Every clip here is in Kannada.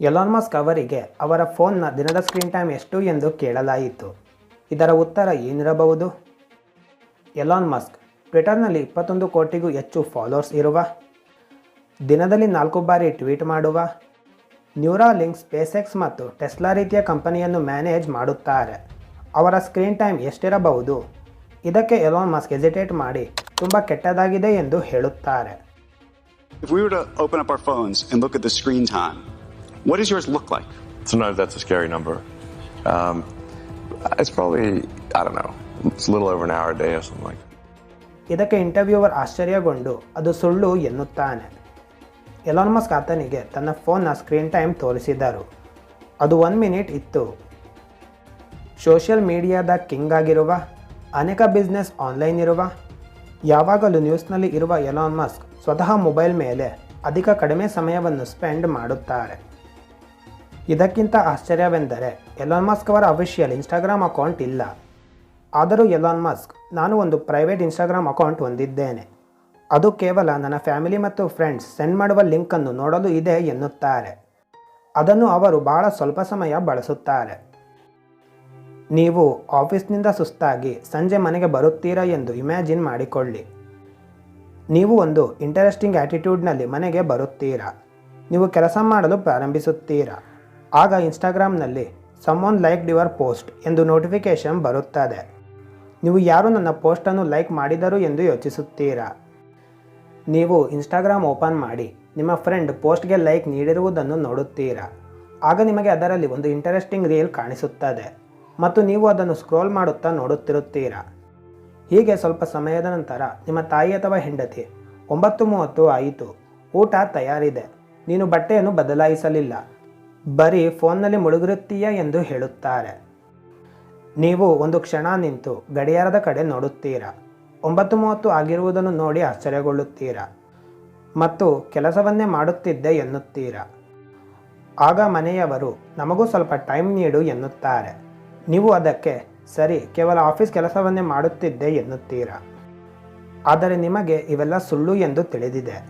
ಎಲಾನ್ ಮಸ್ಕ್ ಅವರಿಗೆ ಅವರ ಫೋನ್ನ ದಿನದ ಸ್ಕ್ರೀನ್ ಟೈಮ್ ಎಷ್ಟು ಎಂದು ಕೇಳಲಾಯಿತು. ಇದರ ಉತ್ತರ ಏನಿರಬಹುದು? ಎಲಾನ್ ಮಸ್ಕ್ ಟ್ವಿಟರ್ನಲ್ಲಿ ಇಪ್ಪತ್ತೊಂದು ಕೋಟಿಗೂ ಹೆಚ್ಚು ಫಾಲೋವರ್ಸ್ ಇರುವ ದಿನದಲ್ಲಿ ನಾಲ್ಕು ಬಾರಿ ಟ್ವೀಟ್ ಮಾಡುವ ನ್ಯೂರಾಲಿಂಕ್ ಸ್ಪೇಸೆಕ್ಸ್ ಮತ್ತು ಟೆಸ್ಲಾ ರೀತಿಯ ಕಂಪನಿಯನ್ನು ಮ್ಯಾನೇಜ್ ಮಾಡುತ್ತಾರೆ. ಅವರ ಸ್ಕ್ರೀನ್ ಟೈಮ್ ಎಷ್ಟಿರಬಹುದು? ಇದಕ್ಕೆ ಎಲಾನ್ ಮಸ್ಕ್ ಎಜಿಟೇಟ್ ಮಾಡಿ ತುಂಬ ಕೆಟ್ಟದಾಗಿದೆ ಎಂದು ಹೇಳುತ್ತಾರೆ. We were open up our phones and look at the screen time, what does yours look like? Sometimes that's a scary number. Um, it's probably, I don't know, it's a little over an hour a day or something like that. ಇದಕ್ಕೆ ಇಂಟರ್ವ್ಯೂವರ್ ಆಶ್ಚರ್ಯಗೊಂಡು ಅದು ಸುಳ್ಳು ಎನ್ನುತ್ತಾನೆ ಎಲಾನ್ ಮಸ್ಕ್ ಆತನಿಗೆ ತನ್ನ ಫೋನ್ನ ಸ್ಕ್ರೀನ್ ಟೈಮ್ ತೋರಿಸಿದ್ದರು ಅದು ಒನ್ ಮಿನಿಟ್ ಇತ್ತು ಸೋಷಿಯಲ್ ಮೀಡಿಯಾದ ಕಿಂಗ್ ಆಗಿರುವ ಅನೇಕ ಬಿಸ್ನೆಸ್ ಆನ್ಲೈನ್ ಇರುವ ಯಾವಾಗಲೂ ನ್ಯೂಸ್ನಲ್ಲಿ ಇರುವ ಎಲಾನ್ ಮಸ್ಕ್ ಸ್ವತಃ ಮೊಬೈಲ್ ಮೇಲೆ ಅಧಿಕ ಕಡಿಮೆ ಸಮಯವನ್ನು ಸ್ಪೆಂಡ್ ಮಾಡುತ್ತಾರೆ ಇದಕ್ಕಿಂತ ಆಶ್ಚರ್ಯವೆಂದರೆ ಎಲಾನ್ ಮಸ್ಕ್ ಅವರ ಅಫಿಷಿಯಲ್ ಇನ್ಸ್ಟಾಗ್ರಾಮ್ ಅಕೌಂಟ್ ಇಲ್ಲ. ಆದರೂ ಎಲಾನ್ ಮಸ್ಕ್ ನಾನು ಒಂದು ಪ್ರೈವೇಟ್ ಇನ್ಸ್ಟಾಗ್ರಾಮ್ ಅಕೌಂಟ್ ಹೊಂದಿದ್ದೇನೆ. ಅದು ಕೇವಲ ನನ್ನ ಫ್ಯಾಮಿಲಿ ಮತ್ತು ಫ್ರೆಂಡ್ಸ್ ಸೆಂಡ್ ಮಾಡುವ ಲಿಂಕನ್ನು ನೋಡಲು ಇದೆ ಎನ್ನುತ್ತಾರೆ. ಅದನ್ನು ಅವರು ಬಹಳ ಸ್ವಲ್ಪ ಸಮಯ ಬಳಸುತ್ತಾರೆ. ನೀವು ಆಫೀಸ್ನಿಂದ ಸುಸ್ತಾಗಿ ಸಂಜೆ ಮನೆಗೆ ಬರುತ್ತೀರಾ ಎಂದು ಇಮ್ಯಾಜಿನ್ ಮಾಡಿಕೊಳ್ಳಿ. ನೀವು ಒಂದು ಇಂಟರೆಸ್ಟಿಂಗ್ ಆ್ಯಟಿಟ್ಯೂಡ್ನಲ್ಲಿ ಮನೆಗೆ ಬರುತ್ತೀರಾ. ನೀವು ಕೆಲಸ ಮಾಡಲು ಪ್ರಾರಂಭಿಸುತ್ತೀರಾ. ಆಗ ಇನ್ಸ್ಟಾಗ್ರಾಮ್ನಲ್ಲಿ ಸಮ್ಮನ್ ಲೈಕ್ ಯುವರ್ ಪೋಸ್ಟ್ ಎಂದು ನೋಟಿಫಿಕೇಷನ್ ಬರುತ್ತದೆ. ನೀವು ಯಾರು ನನ್ನ ಪೋಸ್ಟನ್ನು ಲೈಕ್ ಮಾಡಿದರು ಎಂದು ಯೋಚಿಸುತ್ತೀರಾ? ನೀವು ಇನ್ಸ್ಟಾಗ್ರಾಮ್ ಓಪನ್ ಮಾಡಿ, ನಿಮ್ಮ ಫ್ರೆಂಡ್ ಪೋಸ್ಟ್ಗೆ ಲೈಕ್ ನೀಡಿರುವುದನ್ನು ನೋಡುತ್ತೀರಾ? ಆಗ ನಿಮಗೆ ಅದರಲ್ಲಿ ಒಂದು ಇಂಟರೆಸ್ಟಿಂಗ್ ರೀಲ್ ಕಾಣಿಸುತ್ತದೆ, ಮತ್ತು ನೀವು ಅದನ್ನು ಸ್ಕ್ರೋಲ್ ಮಾಡುತ್ತಾ ನೋಡುತ್ತಿರುತ್ತೀರಾ? ಹೀಗೆ ಸ್ವಲ್ಪ ಸಮಯದ ನಂತರ ನಿಮ್ಮ ತಾಯಿ ಅಥವಾ ಹೆಂಡತಿ, ಒಂಬತ್ತು ಮೂವತ್ತು ಆಯಿತು, ಊಟ ತಯಾರಿದೆ, ನೀನು ಬಟ್ಟೆಯನ್ನು ಬದಲಾಯಿಸಲಿಲ್ಲ ಬರೀ ಫೋನ್ನಲ್ಲಿ ಮುಳುಗಿರುತ್ತೀಯ ಎಂದು ಹೇಳುತ್ತಾರೆ. ನೀವು ಒಂದು ಕ್ಷಣ ನಿಂತು ಗಡಿಯಾರದ ಕಡೆ ನೋಡುತ್ತೀರಾ. ಒಂಬತ್ತು ಮೂವತ್ತು ಆಗಿರುವುದನ್ನು ನೋಡಿ ಆಶ್ಚರ್ಯಗೊಳ್ಳುತ್ತೀರಾ. ಮತ್ತು ಕೆಲಸವನ್ನೇ ಮಾಡುತ್ತಿದ್ದೆ ಎನ್ನುತ್ತೀರಾ. ಆಗ ಮನೆಯವರು, ನಮಗೂ ಸ್ವಲ್ಪ ಟೈಮ್ ನೀಡು ಎನ್ನುತ್ತಾರೆ. ನೀವು ಅದಕ್ಕೆ, ಸರಿ, ಕೇವಲ ಆಫೀಸ್ ಕೆಲಸವನ್ನೇ ಮಾಡುತ್ತಿದ್ದೆ ಎನ್ನುತ್ತೀರಾ. ಆದರೆ ನಿಮಗೆ ಇವೆಲ್ಲ ಸುಳ್ಳು ಎಂದು ತಿಳಿದಿದೆ.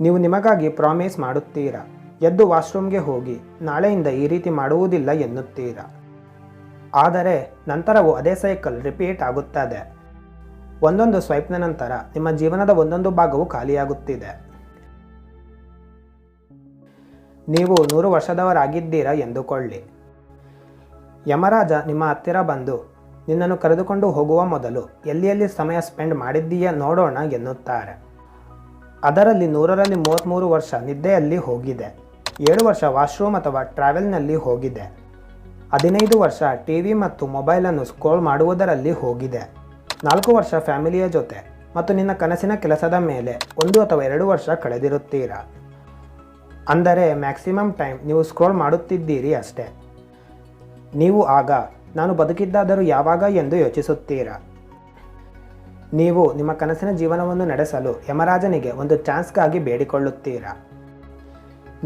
ನೀವು ನಿಮಗಾಗಿ ಪ್ರಾಮಿಸ್ ಮಾಡುತ್ತೀರಾ. ಎದ್ದು ವಾಶ್ರೂಮ್ಗೆ ಹೋಗಿ, ನಾಳೆಯಿಂದ ಈ ರೀತಿ ಮಾಡುವುದಿಲ್ಲ ಎನ್ನುತ್ತೀರಾ? ಆದರೆ ನಂತರವೂ ಅದೇ ಸೈಕಲ್ ರಿಪೀಟ್ ಆಗುತ್ತದೆ. ಒಂದೊಂದು ಸ್ವೈಪ್ನ ನಂತರ ನಿಮ್ಮ ಜೀವನದ ಒಂದೊಂದು ಭಾಗವು ಖಾಲಿಯಾಗುತ್ತಿದೆ. ನೀವು ನೂರು ವರ್ಷದವರಾಗಿದ್ದೀರಾ ಎಂದುಕೊಳ್ಳಿ. ಯಮರಾಜ ನಿಮ್ಮ ಹತ್ತಿರ ಬಂದು, ನಿನ್ನನ್ನು ಕರೆದುಕೊಂಡು ಹೋಗುವ ಮೊದಲು ಎಲ್ಲಿ ಎಲ್ಲಿ ಸಮಯ ಸ್ಪೆಂಡ್ ಮಾಡಿದ್ದೀಯಾ ನೋಡೋಣ ಎನ್ನುತ್ತಾರೆ. ಅದರಲ್ಲಿ ನೂರರಲ್ಲಿ ಮೂವತ್ತ್ಮೂರು ವರ್ಷ ನಿದ್ದೆಯಲ್ಲಿ ಹೋಗಿದೆ. ಏಳು ವರ್ಷ ವಾಶ್ರೂಮ್ ಅಥವಾ ಟ್ರಾವೆಲ್ನಲ್ಲಿ ಹೋಗಿದೆ. ಹದಿನೈದು ವರ್ಷ ಟಿ ವಿ ಮತ್ತು ಮೊಬೈಲನ್ನು ಸ್ಕ್ರೋಲ್ ಮಾಡುವುದರಲ್ಲಿ ಹೋಗಿದೆ. ನಾಲ್ಕು ವರ್ಷ ಫ್ಯಾಮಿಲಿಯ ಜೊತೆ ಮತ್ತು ನಿನ್ನ ಕನಸಿನ ಕೆಲಸದ ಮೇಲೆ ಒಂದು ಅಥವಾ ಎರಡು ವರ್ಷ ಕಳೆದಿರುತ್ತೀರಾ. ಅಂದರೆ ಮ್ಯಾಕ್ಸಿಮಮ್ ಟೈಮ್ ನೀವು ಸ್ಕ್ರೋಲ್ ಮಾಡುತ್ತಿದ್ದೀರಿ ಅಷ್ಟೇ. ನೀವು ಆಗ ನಾನು ಬದುಕಿದ್ದಾದರೂ ಯಾವಾಗ ಎಂದು ಯೋಚಿಸುತ್ತೀರಾ. ನೀವು ನಿಮ್ಮ ಕನಸಿನ ಜೀವನವನ್ನು ನಡೆಸಲು ಯಮರಾಜನಿಗೆ ಒಂದು ಚಾನ್ಸ್ಗಾಗಿ ಬೇಡಿಕೊಳ್ಳುತ್ತೀರಾ.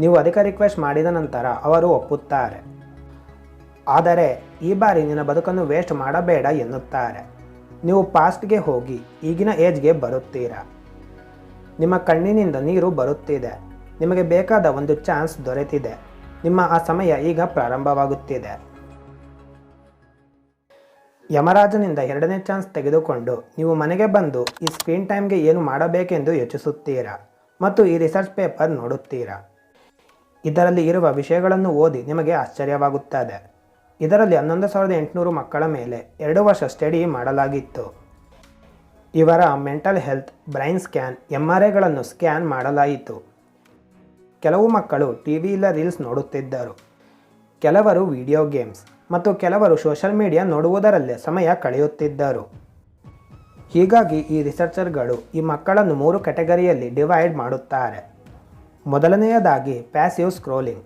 ನೀವು ಅಧಿಕ ರಿಕ್ವೆಸ್ಟ್ ಮಾಡಿದ ನಂತರ ಅವರು ಒಪ್ಪುತ್ತಾರೆ. ಆದರೆ ಈ ಬಾರಿ ನಿನ್ನ ಬದುಕನ್ನು ವೇಸ್ಟ್ ಮಾಡಬೇಡ ಎನ್ನುತ್ತಾರೆ. ನೀವು ಪಾಸ್ಟ್ಗೆ ಹೋಗಿ ಈಗಿನ ಏಜ್ಗೆ ಬರುತ್ತೀರಾ? ನಿಮ್ಮ ಕಣ್ಣಿನಿಂದ ನೀರು ಬರುತ್ತಿದೆ. ನಿಮಗೆ ಬೇಕಾದ ಒಂದು ಚಾನ್ಸ್ ದೊರೆತಿದೆ. ನಿಮ್ಮ ಆ ಸಮಯ ಈಗ ಪ್ರಾರಂಭವಾಗುತ್ತಿದೆ. ಯಮರಾಜನಿಂದ ಎರಡನೇ ಚಾನ್ಸ್ ತೆಗೆದುಕೊಂಡು ನೀವು ಮನೆಗೆ ಬಂದು ಈ ಸ್ಕ್ರೀನ್ ಟೈಮ್ಗೆ ಏನು ಮಾಡಬೇಕೆಂದು ಯೋಚಿಸುತ್ತೀರಾ? ಮತ್ತು ಈ ರಿಸರ್ಚ್ ಪೇಪರ್ ನೋಡುತ್ತೀರಾ? ಇದರಲ್ಲಿ ಇರುವ ವಿಷಯಗಳನ್ನು ಓದಿ ನಿಮಗೆ ಆಶ್ಚರ್ಯವಾಗುತ್ತದೆ. ಇದರಲ್ಲಿ ಹನ್ನೊಂದು ಸಾವಿರದ ಎಂಟುನೂರು ಮಕ್ಕಳ ಮೇಲೆ ಎರಡು ವರ್ಷ ಸ್ಟಡಿ ಮಾಡಲಾಗಿತ್ತು. ಇವರ mental health, brain scan M R ಐಗಳನ್ನು scan ಮಾಡಲಾಯಿತು. ಕೆಲವು ಮಕ್ಕಳು ಟಿ ವಿ ಇಲ್ಲ ರೀಲ್ಸ್ ನೋಡುತ್ತಿದ್ದರು. ಕೆಲವರು ವಿಡಿಯೋ ಗೇಮ್ಸ್ ಮತ್ತು ಕೆಲವರು ಸೋಷಲ್ ಮೀಡಿಯಾ ನೋಡುವುದರಲ್ಲೇ ಸಮಯ ಕಳೆಯುತ್ತಿದ್ದರು. ಹೀಗಾಗಿ ಈ ರಿಸರ್ಚರ್ಗಳು ಈ ಮಕ್ಕಳನ್ನು ಮೂರು ಕ್ಯಾಟಗರಿಯಲ್ಲಿ ಡಿವೈಡ್ ಮಾಡುತ್ತಾರೆ. ಮೊದಲನೆಯದಾಗಿ ಪ್ಯಾಸಿವ್ ಸ್ಕ್ರೋಲಿಂಗ್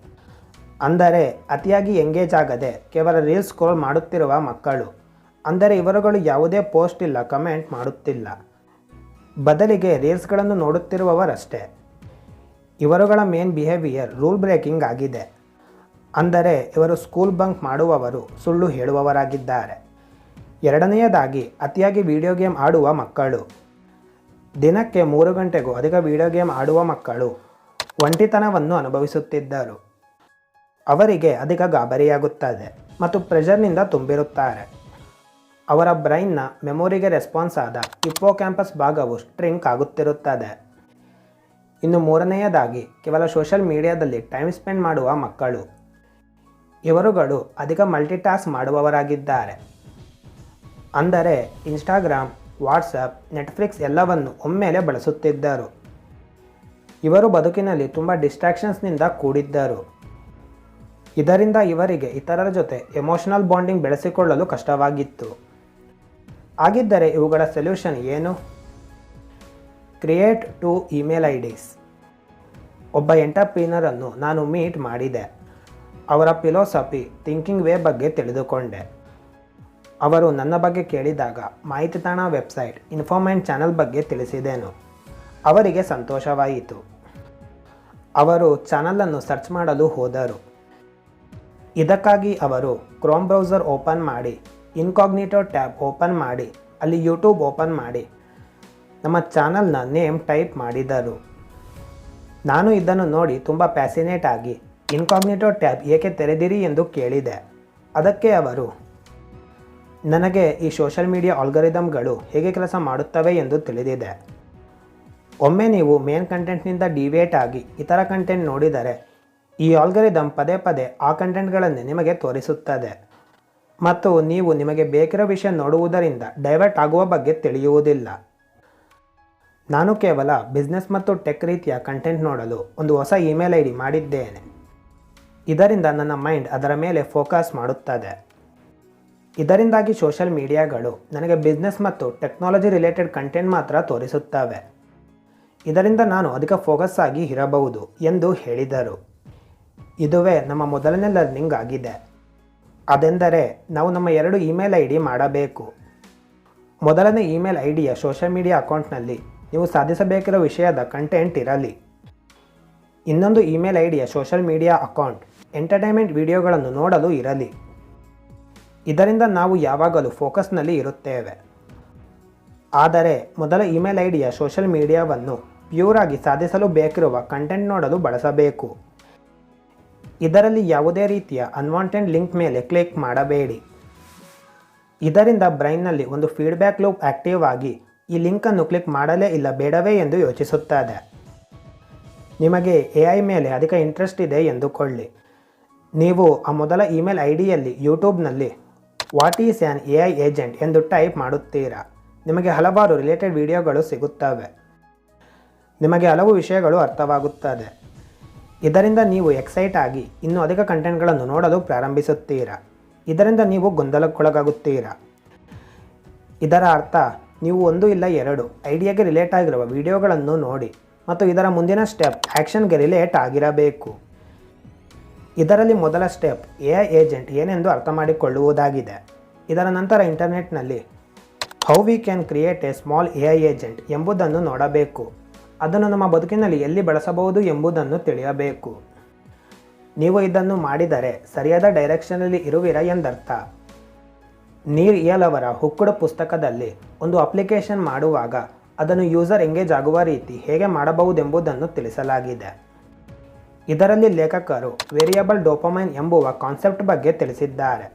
ಅಂದರೆ ಅತಿಯಾಗಿ ಎಂಗೇಜ್ ಆಗದೆ ಕೇವಲ ರೀಲ್ಸ್ ಸ್ಕ್ರೋಲ್ ಮಾಡುತ್ತಿರುವ ಮಕ್ಕಳು. ಅಂದರೆ ಇವರುಗಳು ಯಾವುದೇ ಪೋಸ್ಟ್ ಇಲ್ಲ ಕಮೆಂಟ್ ಮಾಡುತ್ತಿಲ್ಲ. ಬದಲಿಗೆ ರೀಲ್ಸ್ಗಳನ್ನು ನೋಡುತ್ತಿರುವವರಷ್ಟೇ. ಇವರುಗಳ ಮೇನ್ ಬಿಹೇವಿಯರ್ ರೂಲ್ ಬ್ರೇಕಿಂಗ್ ಆಗಿದೆ. ಅಂದರೆ ಇವರು ಸ್ಕೂಲ್ ಬಂಕ್ ಮಾಡುವವರು, ಸುಳ್ಳು ಹೇಳುವವರಾಗಿದ್ದಾರೆ. ಎರಡನೆಯದಾಗಿ ಅತಿಯಾಗಿ ವಿಡಿಯೋ ಗೇಮ್ ಆಡುವ ಮಕ್ಕಳು. ದಿನಕ್ಕೆ ಮೂರು ಗಂಟೆಗೂ ಅಧಿಕ ವಿಡಿಯೋ ಗೇಮ್ ಆಡುವ ಮಕ್ಕಳು. ಒಂಟಿತನವನ್ನು ಅನುಭವಿಸುತ್ತಿದ್ದರು. ಅವರಿಗೆ ಅಧಿಕ ಗಾಬರಿಯಾಗುತ್ತದೆ ಮತ್ತು ಪ್ರೆಷರ್ನಿಂದ ತುಂಬಿರುತ್ತಾರೆ. ಅವರ ಬ್ರೈನ್ನ ಮೆಮೊರಿಗೆ ರೆಸ್ಪಾನ್ಸ್ ಆದ ಹಿಪ್ಪೋ ಕ್ಯಾಂಪಸ್ ಭಾಗವು ಸ್ಟ್ರಿಂಕ್ ಆಗುತ್ತಿರುತ್ತದೆ. ಇನ್ನು ಮೂರನೆಯದಾಗಿ, ಕೇವಲ ಸೋಷಲ್ ಮೀಡಿಯಾದಲ್ಲಿ ಟೈಮ್ ಸ್ಪೆಂಡ್ ಮಾಡುವ ಮಕ್ಕಳು. ಇವರುಗಳು ಅಧಿಕ ಮಲ್ಟಿಟಾಸ್ಕ್ ಮಾಡುವವರಾಗಿದ್ದಾರೆ. ಅಂದರೆ ಇನ್ಸ್ಟಾಗ್ರಾಮ್, ವಾಟ್ಸಪ್, ನೆಟ್ಫ್ಲಿಕ್ಸ್ ಎಲ್ಲವನ್ನು ಒಮ್ಮೆಲೆ ಬಳಸುತ್ತಿದ್ದರು. ಇವರು ಬದುಕಿನಲ್ಲಿ ತುಂಬ ಡಿಸ್ಟ್ರಾಕ್ಷನ್ಸ್ನಿಂದ ಕೂಡಿದ್ದರು. ಇದರಿಂದ ಇವರಿಗೆ ಇತರರ ಜೊತೆ ಎಮೋಷನಲ್ ಬಾಂಡಿಂಗ್ ಬೆಳೆಸಿಕೊಳ್ಳಲು ಕಷ್ಟವಾಗಿತ್ತು. ಹಾಗಿದ್ದರೆ ಇವುಗಳ ಸೊಲ್ಯೂಷನ್ ಏನು? Create to email IDs ಒಬ್ಬ ಎಂಟರ್ಪ್ರೀನರನ್ನು ನಾನು ಮೀಟ್ ಮಾಡಿದೆ. ಅವರ ಫಿಲೋಸಫಿ ಥಿಂಕಿಂಗ್ ವೇ ಬಗ್ಗೆ ತಿಳಿದುಕೊಂಡೆ. ಅವರು ನನ್ನ ಬಗ್ಗೆ ಕೇಳಿದಾಗ ಮಾಹಿತಿ ತಾಣ ವೆಬ್ಸೈಟ್ ಇನ್ಫಾರ್ಮೆಂಟ್ ಚಾನಲ್ ಬಗ್ಗೆ ತಿಳಿಸಿದೆನು. ಅವರಿಗೆ ಸಂತೋಷವಾಯಿತು. ಅವರು ಚಾನಲನ್ನು ಸರ್ಚ್ ಮಾಡಲು ಹೋದರು. ಇದಕ್ಕಾಗಿ ಅವರು ಕ್ರೋಮ್ ಬ್ರೌಸರ್ ಓಪನ್ ಮಾಡಿ, ಇನ್ಕಾಗ್ನಿಟೋ ಟ್ಯಾಬ್ ಓಪನ್ ಮಾಡಿ, ಅಲ್ಲಿ ಯೂಟ್ಯೂಬ್ ಓಪನ್ ಮಾಡಿ, ನಮ್ಮ ಚಾನಲ್ನ ನೇಮ್ ಟೈಪ್ ಮಾಡಿದರು. ನಾನು ಇದನ್ನು ನೋಡಿ ತುಂಬ ಪ್ಯಾಸಿನೇಟ್ ಆಗಿ, ಇನ್ಕಾಗ್ನಿಟೋ ಟ್ಯಾಬ್ ಏಕೆ ತೆರೆದಿರಿ ಎಂದು ಕೇಳಿದೆ. ಅದಕ್ಕೆ ಅವರು, ನನಗೆ ಈ ಸೋಷಲ್ ಮೀಡಿಯಾ ಆಲ್ಗರಿದಮ್ಗಳು ಹೇಗೆ ಕೆಲಸ ಮಾಡುತ್ತವೆ ಎಂದು ತಿಳಿದಿದೆ. ಒಮ್ಮೆ ನೀವು ಮೇನ್ ಕಂಟೆಂಟ್ನಿಂದ ಡಿವೇಟ್ ಆಗಿ ಇತರ ಕಂಟೆಂಟ್ ನೋಡಿದರೆ, ಈ ಆಲ್ಗರಿದಮ್ ಪದೇ ಪದೇ ಆ ಕಂಟೆಂಟ್ಗಳನ್ನೇ ನಿಮಗೆ ತೋರಿಸುತ್ತದೆ. ಮತ್ತು ನೀವು ನಿಮಗೆ ಬೇಕಿರೋ ವಿಷಯ ನೋಡುವುದರಿಂದ ಡೈವರ್ಟ್ ಆಗುವ ಬಗ್ಗೆ ತಿಳಿಯುವುದಿಲ್ಲ. ನಾನು ಕೇವಲ ಬಿಸ್ನೆಸ್ ಮತ್ತು ಟೆಕ್ ರೀತಿಯ ಕಂಟೆಂಟ್ ನೋಡಲು ಒಂದು ಹೊಸ ಇಮೇಲ್ ಐ ಡಿ ಮಾಡಿದ್ದೇನೆ. ಇದರಿಂದ ನನ್ನ ಮೈಂಡ್ ಅದರ ಮೇಲೆ ಫೋಕಸ್ ಮಾಡುತ್ತದೆ. ಇದರಿಂದಾಗಿ ಸೋಷಲ್ ಮೀಡಿಯಾಗಳು ನನಗೆ ಬಿಸ್ನೆಸ್ ಮತ್ತು ಟೆಕ್ನಾಲಜಿ ರಿಲೇಟೆಡ್ ಕಂಟೆಂಟ್ ಮಾತ್ರ ತೋರಿಸುತ್ತವೆ. ಇದರಿಂದ ನಾನು ಅಧಿಕ ಫೋಕಸ್ ಆಗಿ ಇರಬಹುದು ಎಂದು ಹೇಳಿದರು. ಇದುವೇ ನಮ್ಮ ಮೊದಲನೇ ಲರ್ನಿಂಗ್ ಆಗಿದೆ. ಅದೆಂದರೆ ನಾವು ನಮ್ಮ ಎರಡು ಇಮೇಲ್ ಐ ಡಿ ಮಾಡಬೇಕು. ಮೊದಲನೇ ಇಮೇಲ್ ಐ ಡಿಯ ಸೋಷಿಯಲ್ ಮೀಡಿಯಾ ಅಕೌಂಟ್ನಲ್ಲಿ ನೀವು ಸಾಧಿಸಬೇಕಿರೋ ವಿಷಯದ ಕಂಟೆಂಟ್ ಇರಲಿ. ಇನ್ನೊಂದು ಇಮೇಲ್ ಐ ಡಿಯ ಸೋಷಿಯಲ್ ಮೀಡಿಯಾ ಅಕೌಂಟ್ ಎಂಟರ್ಟೈನ್ಮೆಂಟ್ ವಿಡಿಯೋಗಳನ್ನು ನೋಡಲು ಇರಲಿ. ಇದರಿಂದ ನಾವು ಯಾವಾಗಲೂ ಫೋಕಸ್ನಲ್ಲಿ ಇರುತ್ತೇವೆ. ಆದರೆ ಮೊದಲ ಇಮೇಲ್ ಐ ಡಿಯ ಸೋಷಿಯಲ್ ಮೀಡಿಯಾವನ್ನು ಪ್ಯೂರ್ ಆಗಿ ಸಾಧಿಸಲು ಬೇಕಿರುವ ಕಂಟೆಂಟ್ ನೋಡಲು ಬಳಸಬೇಕು. ಇದರಲ್ಲಿ ಯಾವುದೇ ರೀತಿಯ ಅನ್ವಾಂಟೆಡ್ ಲಿಂಕ್ ಮೇಲೆ ಕ್ಲಿಕ್ ಮಾಡಬೇಡಿ. ಇದರಿಂದ ಬ್ರೈನ್ನಲ್ಲಿ ಒಂದು ಫೀಡ್ಬ್ಯಾಕ್ ಲೂಪ್ ಆಕ್ಟಿವ್ ಆಗಿ ಈ ಲಿಂಕನ್ನು ಕ್ಲಿಕ್ ಮಾಡಲೇ ಇಲ್ಲ ಬೇಡವೇ ಎಂದು ಯೋಚಿಸುತ್ತದೆ. ನಿಮಗೆ ಎ ಐ ಮೇಲೆ ಅಧಿಕ ಇಂಟ್ರೆಸ್ಟ್ ಇದೆ ಎಂದುಕೊಳ್ಳಿ. ನೀವು ಆ ಮೊದಲ ಇಮೇಲ್ ಐ ಡಿಯಲ್ಲಿ ಯೂಟ್ಯೂಬ್ನಲ್ಲಿ what is an A I agent ಎಂದು ಟೈಪ್ ಮಾಡುತ್ತೀರಾ. ನಿಮಗೆ ಹಲವಾರು ರಿಲೇಟೆಡ್ ವಿಡಿಯೋಗಳು ಸಿಗುತ್ತವೆ. ನಿಮಗೆ ಹಲವು ವಿಷಯಗಳು ಅರ್ಥವಾಗುತ್ತದೆ. ಇದರಿಂದ ನೀವು ಎಕ್ಸೈಟ್ ಆಗಿ ಇನ್ನೂ ಅಧಿಕ ಕಂಟೆಂಟ್ಗಳನ್ನು ನೋಡಲು ಪ್ರಾರಂಭಿಸುತ್ತೀರಾ? ಇದರಿಂದ ನೀವು ಗೊಂದಲಕ್ಕೊಳಗಾಗುತ್ತೀರಾ? ಇದರ ಅರ್ಥ, ನೀವು ಒಂದು ಇಲ್ಲ ಎರಡು ಐಡಿಯಾಗೆ ರಿಲೇಟ್ ಆಗಿರುವ ವಿಡಿಯೋಗಳನ್ನು ನೋಡಿ ಮತ್ತು ಇದರ ಮುಂದಿನ ಸ್ಟೆಪ್ ಆ್ಯಕ್ಷನ್ಗೆ ರಿಲೇಟ್ ಆಗಿರಬೇಕು. ಇದರಲ್ಲಿ ಮೊದಲ ಸ್ಟೆಪ್ ಎ ಏಜೆಂಟ್ ಏನೆಂದು ಅರ್ಥ ಮಾಡಿಕೊಳ್ಳುವುದಾಗಿದೆ ಇದರ ನಂತರ ಇಂಟರ್ನೆಟ್ನಲ್ಲಿ how we can create a small A agent ಎಂಬುದನ್ನು ನೋಡಬೇಕು. ಅದನ್ನು ನಮ್ಮ ಬದುಕಿನಲ್ಲಿ ಎಲ್ಲಿ ಬಳಸಬಹುದು ಎಂಬುದನ್ನು ತಿಳಿಯಬೇಕು. ನೀವು ಇದನ್ನು ಮಾಡಿದರೆ ಸರಿಯಾದ ಡೈರೆಕ್ಷನಲ್ಲಿ ಇರುವಿರ ಎಂದರ್ಥ. ನೀರ್ ಇಯಲ್ ಅವರ ಹುಕ್ಕುಡು ಪುಸ್ತಕದಲ್ಲಿ ಒಂದು ಅಪ್ಲಿಕೇಶನ್ ಮಾಡುವಾಗ ಅದನ್ನು ಯೂಸರ್ ಎಂಗೇಜ್ ಆಗುವ ರೀತಿ ಹೇಗೆ ಮಾಡಬಹುದೆಂಬುದನ್ನು ತಿಳಿಸಲಾಗಿದೆ. ಇದರಲ್ಲಿ ಲೇಖಕರು ವೇರಿಯಬಲ್ ಡೋಪಮೈನ್ ಎಂಬುವ ಕಾನ್ಸೆಪ್ಟ್ ಬಗ್ಗೆ ತಿಳಿಸಿದ್ದಾರೆ.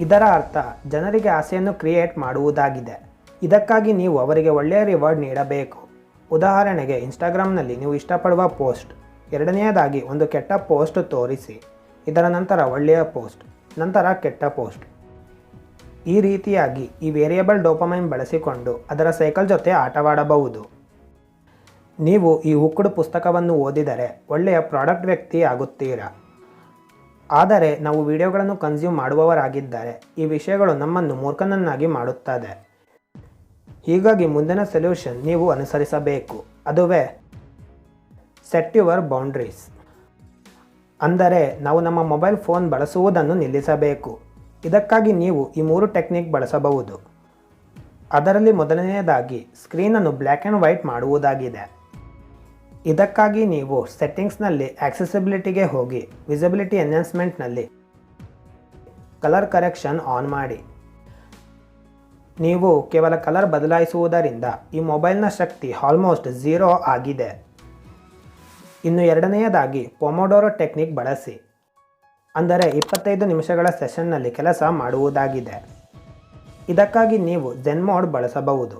ಇದರ ಅರ್ಥ ಜನರಿಗೆ ಆಸೆಯನ್ನು ಕ್ರಿಯೇಟ್ ಮಾಡುವುದಾಗಿದೆ. ಇದಕ್ಕಾಗಿ ನೀವು ಅವರಿಗೆ ಒಳ್ಳೆಯ ರಿವಾರ್ಡ್ ನೀಡಬೇಕು. ಉದಾಹರಣೆಗೆ ಇನ್ಸ್ಟಾಗ್ರಾಮ್ನಲ್ಲಿ ನೀವು ಇಷ್ಟಪಡುವ ಪೋಸ್ಟ್, ಎರಡನೆಯದಾಗಿ ಒಂದು ಕೆಟ್ಟ ಪೋಸ್ಟ್ ತೋರಿಸಿ, ಇದರ ನಂತರ ಒಳ್ಳೆಯ ಪೋಸ್ಟ್, ನಂತರ ಕೆಟ್ಟ ಪೋಸ್ಟ್. ಈ ರೀತಿಯಾಗಿ ಈ ವೇರಿಯಬಲ್ ಡೋಪಮೈನ್ ಬಳಸಿಕೊಂಡು ಅದರ ಸೈಕಲ್ ಜೊತೆ ಆಟವಾಡಬಹುದು. ನೀವು ಈ ಹುಕ್ಕುಡು ಪುಸ್ತಕವನ್ನು ಓದಿದರೆ ಒಳ್ಳೆಯ ಪ್ರಾಡಕ್ಟ್ ವ್ಯಕ್ತಿ ಆಗುತ್ತೀರಾ? ಆದರೆ ನಾವು ವಿಡಿಯೋಗಳನ್ನು ಕನ್ಸ್ಯೂಮ್ ಮಾಡುವವರಾಗಿದ್ದರೆ ಈ ವಿಷಯಗಳು ನಮ್ಮನ್ನು ಮೂರ್ಖನನ್ನಾಗಿ ಮಾಡುತ್ತದೆ. ಹೀಗಾಗಿ ಮುಂದಿನ ಸೊಲ್ಯೂಷನ್ ನೀವು ಅನುಸರಿಸಬೇಕು. ಅದುವೇ ಸೆಟ್ ಯುವರ್ ಬೌಂಡ್ರೀಸ್ ಅಂದರೆ, ನಾವು ನಮ್ಮ ಮೊಬೈಲ್ ಫೋನ್ ಬಳಸುವುದನ್ನು ನಿಲ್ಲಿಸಬೇಕು. ಇದಕ್ಕಾಗಿ ನೀವು ಈ ಮೂರು ಟೆಕ್ನಿಕ್ ಬಳಸಬಹುದು. ಅದರಲ್ಲಿ ಮೊದಲನೆಯದಾಗಿ ಸ್ಕ್ರೀನನ್ನು ಬ್ಲ್ಯಾಕ್ ಆ್ಯಂಡ್ ವೈಟ್ ಮಾಡುವುದಾಗಿದೆ. ಇದಕ್ಕಾಗಿ ನೀವು ಸೆಟ್ಟಿಂಗ್ಸ್ನಲ್ಲಿ ಆಕ್ಸೆಸಿಬಿಲಿಟಿಗೆ ಹೋಗಿ ವಿಸಿಬಿಲಿಟಿ ಎನ್ಹಾನ್ಸ್ಮೆಂಟ್ನಲ್ಲಿ ಕಲರ್ ಕರೆಕ್ಷನ್ ಆನ್ ಮಾಡಿ. ನೀವು ಕೇವಲ ಕಲರ್ ಬದಲಾಯಿಸುವುದರಿಂದ ಈ ಮೊಬೈಲ್ನ ಶಕ್ತಿ ಆಲ್ಮೋಸ್ಟ್ ಝೀರೋ ಆಗಿದೆ. ಇನ್ನು ಎರಡನೆಯದಾಗಿ ಪೊಮೊಡೋರೋ ಟೆಕ್ನಿಕ್ ಬಳಸಿ. ಅಂದರೆ ಇಪ್ಪತ್ತೈದು ನಿಮಿಷಗಳ ಸೆಷನ್ನಲ್ಲಿ ಕೆಲಸ ಮಾಡುವುದಾಗಿದೆ. ಇದಕ್ಕಾಗಿ ನೀವು ಜೆನ್ ಮೋಡ್ ಬಳಸಬಹುದು.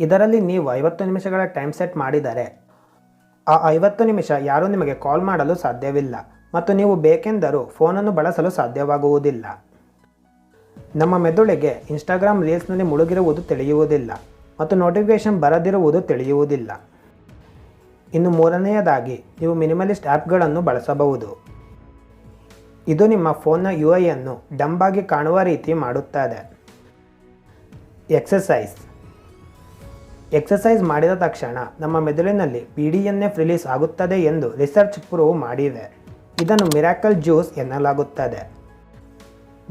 ಇದರಲ್ಲಿ ನೀವು ಐವತ್ತು ನಿಮಿಷಗಳ ಟೈಮ್ ಸೆಟ್ ಮಾಡಿದರೆ ಆ ಐವತ್ತು ನಿಮಿಷ ಯಾರೂ ನಿಮಗೆ ಕಾಲ್ ಮಾಡಲು ಸಾಧ್ಯವಿಲ್ಲ. ಮತ್ತು ನೀವು ಬೇಕೆಂದರೂ ಫೋನನ್ನು ಬಳಸಲು ಸಾಧ್ಯವಾಗುವುದಿಲ್ಲ. ನಮ್ಮ ಮೆದುಳಿಗೆ ಇನ್ಸ್ಟಾಗ್ರಾಮ್ ರೀಲ್ಸ್ನಲ್ಲಿ ಮುಳುಗಿರುವುದು ತಿಳಿಯುವುದಿಲ್ಲ ಮತ್ತು ನೋಟಿಫಿಕೇಷನ್ ಬರದಿರುವುದು ತಿಳಿಯುವುದಿಲ್ಲ. ಇನ್ನು ಮೂರನೆಯದಾಗಿ, ನೀವು ಮಿನಿಮಲಿಸ್ಟ್ ಆ್ಯಪ್ಗಳನ್ನು ಬಳಸಬಹುದು. ಇದು ನಿಮ್ಮ ಫೋನ್ನ ಯು ಐಯನ್ನು ಡಂಬಾಗಿ ಕಾಣುವ ರೀತಿ ಮಾಡುತ್ತದೆ. ಎಕ್ಸಸೈಸ್ ಎಕ್ಸಸೈಸ್ ಮಾಡಿದ ತಕ್ಷಣ ನಮ್ಮ ಮೆದುಳಿನಲ್ಲಿ P D N F release ಆಗುತ್ತದೆ ಎಂದು ರಿಸರ್ಚ್ ಪ್ರೂವ್ ಮಾಡಿವೆ ಇದನ್ನು ಮಿರಾಕಲ್ ಜ್ಯೂಸ್ ಎನ್ನಲಾಗುತ್ತದೆ.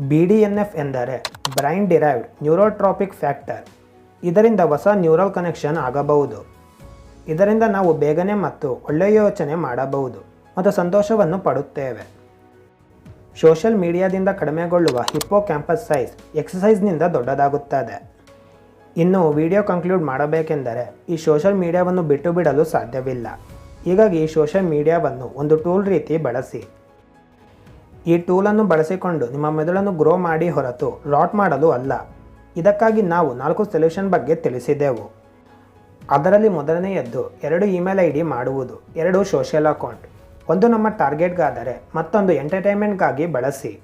ಬಿ ಡಿ ಎನ್ ಎಫ್ ಎಂದರೆ ಬ್ರೈನ್ ಡಿರೈವ್ಡ್ ನ್ಯೂರೋಟ್ರಾಪಿಕ್ ಫ್ಯಾಕ್ಟರ್. ಇದರಿಂದ ಹೊಸ ನ್ಯೂರಲ್ ಕನೆಕ್ಷನ್ ಆಗಬಹುದು. ಇದರಿಂದ ನಾವು ಬೇಗನೆ ಮತ್ತು ಒಳ್ಳೆಯ ಯೋಚನೆ ಮಾಡಬಹುದು ಮತ್ತು ಸಂತೋಷವನ್ನು ಪಡುತ್ತೇವೆ. ಸೋಷಿಯಲ್ ಮೀಡಿಯಾದಿಂದ ಕಡಿಮೆಗೊಳ್ಳುವ ಹಿಪ್ಪೋ ಕ್ಯಾಂಪಸ್ ಸೈಜ್ ಎಕ್ಸಸೈಸ್ನಿಂದ ದೊಡ್ಡದಾಗುತ್ತದೆ. ಇನ್ನು ವಿಡಿಯೋ ಕನ್ಕ್ಲೂಡ್ ಮಾಡಬೇಕೆಂದರೆ ಈ ಸೋಷಿಯಲ್ ಮೀಡಿಯಾವನ್ನು ಬಿಟ್ಟು ಬಿಡಲು ಸಾಧ್ಯವಿಲ್ಲ. ಹೀಗಾಗಿ ಈ ಸೋಷಿಯಲ್ ಮೀಡಿಯಾವನ್ನು ಒಂದು ಟೂಲ್ ರೀತಿ ಬಳಸಿ. ಈ ಟೂಲನ್ನು ಬಳಸಿಕೊಂಡು ನಿಮ್ಮ ಮೆದುಳನ್ನು ಗ್ರೋ ಮಾಡಿ ಹೊರತು ರಾಟ್ ಮಾಡಲು ಅಲ್ಲ. ಇದಕ್ಕಾಗಿ ನಾವು ನಾಲ್ಕು ಸೊಲ್ಯೂಷನ್ ಬಗ್ಗೆ ತಿಳಿಸಿದೆವು. ಅದರಲ್ಲಿ ಮೊದಲನೆಯದ್ದು ಎರಡು ಇಮೇಲ್ ಐ ಡಿ ಮಾಡುವುದು, ಎರಡು ಸೋಷಿಯಲ್ ಅಕೌಂಟ್ ಒಂದು ನಮ್ಮ ಟಾರ್ಗೆಟ್ಗಾದರೆ ಮತ್ತೊಂದು ಎಂಟರ್ಟೈನ್ಮೆಂಟ್ಗಾಗಿ ಬಳಸಿ.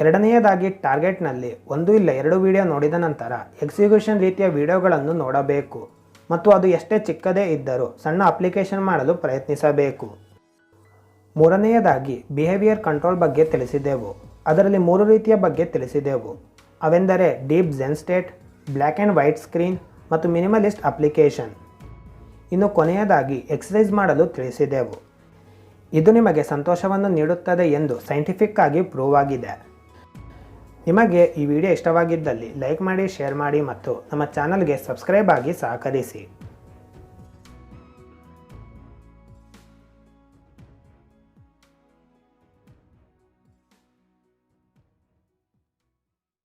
ಎರಡನೆಯದಾಗಿ ಟಾರ್ಗೆಟ್ನಲ್ಲಿ ಒಂದು ಇಲ್ಲ ಎರಡು ವಿಡಿಯೋ ನೋಡಿದ ನಂತರ ಎಕ್ಸಿಕ್ಯೂಷನ್ ರೀತಿಯ ವಿಡಿಯೋಗಳನ್ನು ನೋಡಬೇಕು. ಮತ್ತು ಅದು ಎಷ್ಟೇ ಚಿಕ್ಕದೇ ಇದ್ದರೂ ಸಣ್ಣ ಅಪ್ಲಿಕೇಶನ್ ಮಾಡಲು ಪ್ರಯತ್ನಿಸಬೇಕು. ಮೂರನೆಯದಾಗಿ ಬಿಹೇವಿಯರ್ ಕಂಟ್ರೋಲ್ ಬಗ್ಗೆ ತಿಳಿಸಿದೆವು. ಅದರಲ್ಲಿ ಮೂರು ರೀತಿಯ ಬಗ್ಗೆ ತಿಳಿಸಿದೆವು. ಅವೆಂದರೆ deep zen state black and white screen ಮತ್ತು ಮಿನಿಮಲಿಸ್ಟ್ ಅಪ್ಲಿಕೇಶನ್ ಇನ್ನು ಕೊನೆಯದಾಗಿ ಎಕ್ಸಸೈಸ್ ಮಾಡಲು ತಿಳಿಸಿದೆವು. ಇದು ನಿಮಗೆ ಸಂತೋಷವನ್ನು ನೀಡುತ್ತದೆ ಎಂದು ಸೈಂಟಿಫಿಕ್ ಆಗಿ ಪ್ರೂವ್ ಆಗಿದೆ. ನಿಮಗೆ ಈ ವಿಡಿಯೋ ಇಷ್ಟವಾಗಿದ್ದಲ್ಲಿ ಲೈಕ್ ಮಾಡಿ ಶೇರ್ ಮಾಡಿ ಮತ್ತು ನಮ್ಮ ಚಾನಲ್ಗೆ ಸಬ್ಸ್ಕ್ರೈಬ್ ಆಗಿ ಸಹಕರಿಸಿ.